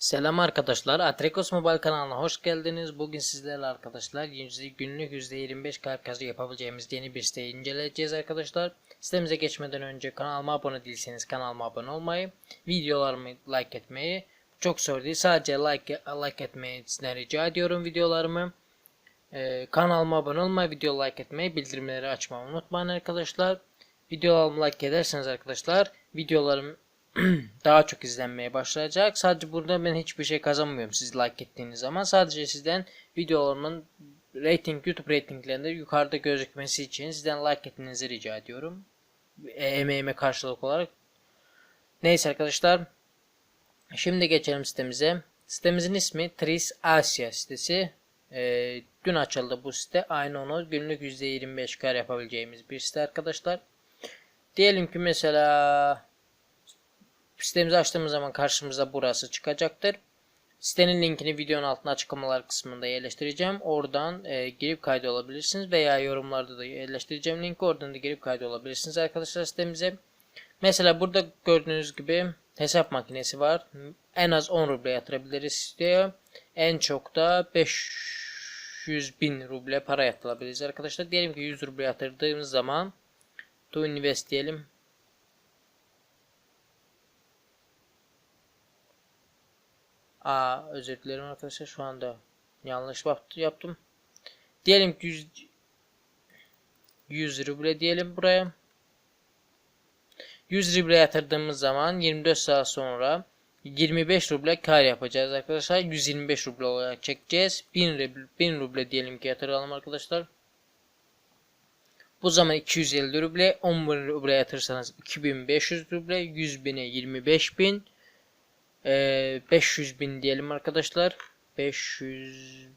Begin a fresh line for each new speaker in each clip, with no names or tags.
Selam arkadaşlar. Atrekos Mobile kanalına hoş geldiniz. Bugün sizlerle arkadaşlar günlük %25 kar kazı yapabileceğimiz yeni bir siteyi inceleyeceğiz arkadaşlar. Sitemize geçmeden önce kanalıma abone değilseniz kanalıma abone olmayı, videolarımı like etmeyi, çok zor değil sadece like, like etmeyi sizden rica ediyorum videolarımı. Ee, kanalıma abone olmayı, video like etmeyi, bildirimleri açmayı unutmayın arkadaşlar. Videolarımı like ederseniz arkadaşlar videolarım daha çok izlenmeye başlayacak. Sadece burada ben hiçbir şey kazanmıyorum siz like ettiğiniz zaman. Sadece sizden videolarımın rating YouTube ratinglerinde yukarıda gözükmesi için sizden like etmenizi rica ediyorum. E, emeğime karşılık olarak. Neyse arkadaşlar. Şimdi geçelim sitemize. Sitemizin ismi Tris Asya sitesi. E, dün açıldı bu site. Aynı onu günlük %25 kar yapabileceğimiz bir site arkadaşlar. Diyelim ki mesela Sitemizi açtığımız zaman karşımıza burası çıkacaktır. Sitenin linkini videonun altına açıklamalar kısmında yerleştireceğim. Oradan e, girip kaydolabilirsiniz veya yorumlarda da yerleştireceğim linki. Oradan da girip kaydolabilirsiniz arkadaşlar sitemize. Mesela burada gördüğünüz gibi hesap makinesi var. En az 10 ruble yatırabiliriz diyor. En çok da 500 bin ruble para yatırabiliriz arkadaşlar. Diyelim ki 100 ruble yatırdığımız zaman to invest diyelim. Aa özür dilerim arkadaşlar şu anda yanlış yaptım. Diyelim ki 100, 100 ruble diyelim buraya. 100 ruble yatırdığımız zaman 24 saat sonra 25 ruble kar yapacağız arkadaşlar. 125 ruble olarak çekeceğiz. 1000 ruble, 1000 ruble diyelim ki yatıralım arkadaşlar. Bu zaman 250 ruble, 10 bin ruble yatırırsanız 2500 ruble, 100 bine 25 bin, ee, 500 bin diyelim arkadaşlar. 500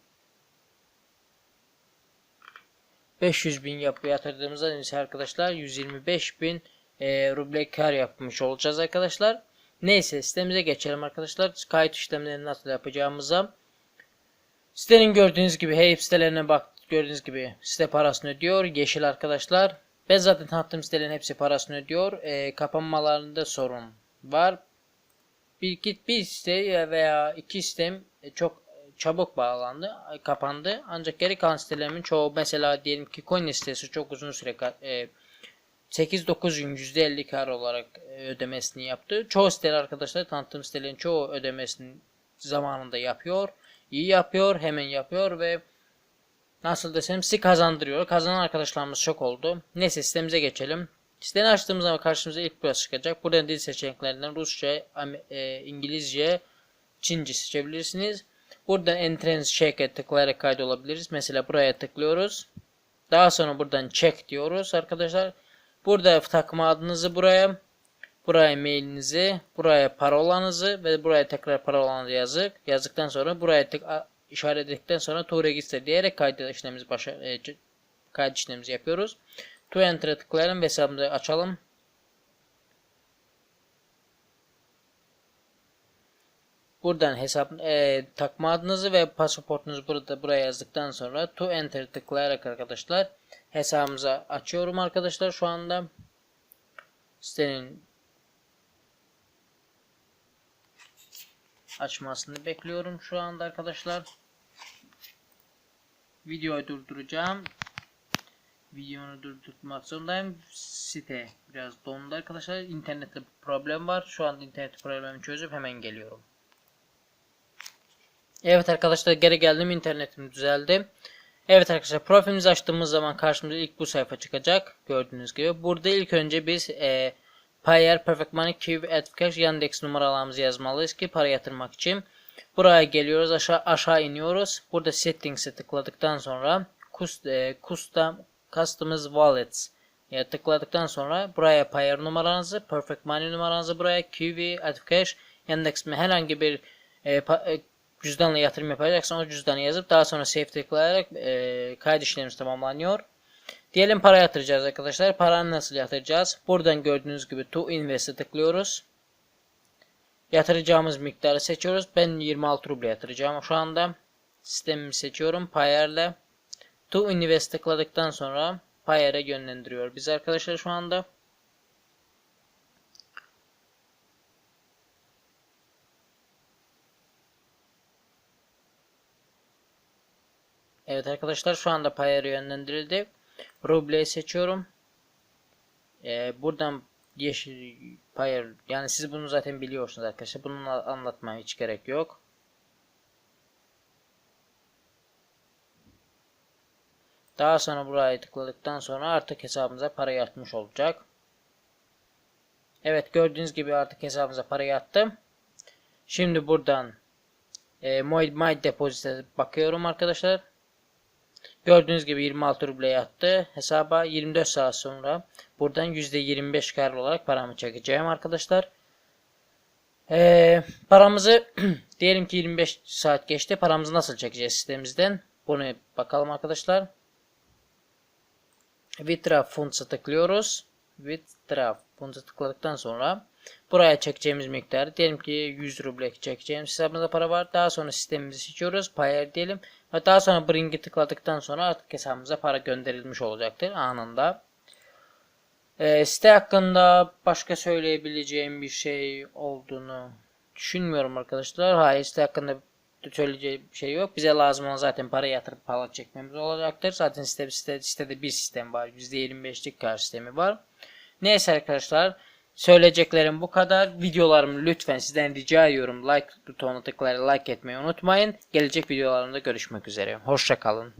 500 bin yapı yatırdığımızda ise arkadaşlar 125 bin e, ruble kar yapmış olacağız arkadaşlar. Neyse sitemize geçelim arkadaşlar. Kayıt işlemlerini nasıl yapacağımıza. Sitenin gördüğünüz gibi hey sitelerine bak gördüğünüz gibi site parasını ödüyor. Yeşil arkadaşlar. Ben zaten tanıttığım sitelerin hepsi parasını ödüyor. E, kapanmalarında sorun var bir git bir site veya iki sitem e, çok çabuk bağlandı, kapandı. Ancak geri kalan sitelerimin çoğu mesela diyelim ki Coin sitesi çok uzun süre 8-9 gün %50 kar olarak e, ödemesini yaptı. Çoğu siteler arkadaşlar tanıttığım sitelerin çoğu ödemesini zamanında yapıyor. İyi yapıyor, hemen yapıyor ve nasıl desem sizi kazandırıyor. Kazanan arkadaşlarımız çok oldu. Neyse sitemize geçelim. Siteni açtığımız zaman karşımıza ilk burası çıkacak. Buradan dil seçeneklerinden Rusça, e, İngilizce, Çince seçebilirsiniz. Buradan Entrance Check'e tıklayarak kaydolabiliriz. Mesela buraya tıklıyoruz. Daha sonra buradan Check diyoruz arkadaşlar. Burada takma adınızı buraya, buraya mailinizi, buraya parolanızı ve buraya tekrar parolanızı yazık. Yazdıktan sonra buraya tık işaret ettikten sonra to register diyerek kayıt işlemimizi başa, e, kayıt işlemimizi yapıyoruz. To Enter'a tıklayalım ve hesabımızı açalım. Buradan hesap e, takma adınızı ve pasaportunuzu burada buraya yazdıktan sonra to enter tıklayarak arkadaşlar hesabımızı açıyorum arkadaşlar şu anda. Sitenin açmasını bekliyorum şu anda arkadaşlar. Videoyu durduracağım videonu durdurmak zorundayım. Site biraz dondu arkadaşlar. İnternette problem var. Şu anda internet problemi çözüp hemen geliyorum. Evet arkadaşlar geri geldim. internetim düzeldi. Evet arkadaşlar profilimizi açtığımız zaman karşımıza ilk bu sayfa çıkacak. Gördüğünüz gibi. Burada ilk önce biz e, Payer, Perfect Money, Q, Adcash, Yandex numaralarımızı yazmalıyız ki para yatırmak için. Buraya geliyoruz. Aşağı aşağı iniyoruz. Burada Settings'e tıkladıktan sonra e, Custom Customize Wallets ya tıkladıktan sonra buraya Payer numaranızı, Perfect Money numaranızı buraya, QV, Adcash, Yandex mi herhangi bir e, e, cüzdanla yatırım yapacaksan o cüzdanı yazıp daha sonra Save tıklayarak e, kayıt işlemimiz tamamlanıyor. Diyelim para yatıracağız arkadaşlar. Paranı nasıl yatıracağız? Buradan gördüğünüz gibi To Invest'e tıklıyoruz. Yatıracağımız miktarı seçiyoruz. Ben 26 ruble yatıracağım şu anda. Sistemimi seçiyorum. Payer'le To Universe tıkladıktan sonra Payer'e yönlendiriyor. Biz arkadaşlar şu anda Evet arkadaşlar şu anda Payer'e yönlendirildi. Ruble'yi seçiyorum. Ee, buradan yeşil Payer yani siz bunu zaten biliyorsunuz arkadaşlar. Bunu anlatmaya hiç gerek yok. Daha sonra buraya tıkladıktan sonra artık hesabımıza para yatmış olacak. Evet gördüğünüz gibi artık hesabımıza para yattı. Şimdi buradan e, My, My Deposit'e bakıyorum arkadaşlar. Gördüğünüz gibi 26 ruble yattı. Hesaba 24 saat sonra buradan %25 kar olarak paramı çekeceğim arkadaşlar. Ee, paramızı diyelim ki 25 saat geçti. Paramızı nasıl çekeceğiz sitemizden? Bunu bakalım arkadaşlar. Withdraw Funds'a tıklıyoruz. Withdraw Funds'a tıkladıktan sonra buraya çekeceğimiz miktarı diyelim ki 100 ruble çekeceğimiz hesabımızda para var. Daha sonra sistemimizi seçiyoruz. Payer diyelim. Ve daha sonra Bring'i tıkladıktan sonra artık hesabımıza para gönderilmiş olacaktır anında. Ee, site hakkında başka söyleyebileceğim bir şey olduğunu düşünmüyorum arkadaşlar. Hayır site hakkında söyleyeceğim bir şey yok. Bize lazım olan zaten para yatırıp para çekmemiz olacaktır. Zaten site, site, sitede bir sistem var. %25'lik kar sistemi var. Neyse arkadaşlar. Söyleyeceklerim bu kadar. Videolarımı lütfen sizden rica ediyorum. Like butonuna tıklayarak like etmeyi unutmayın. Gelecek videolarımda görüşmek üzere. Hoşçakalın.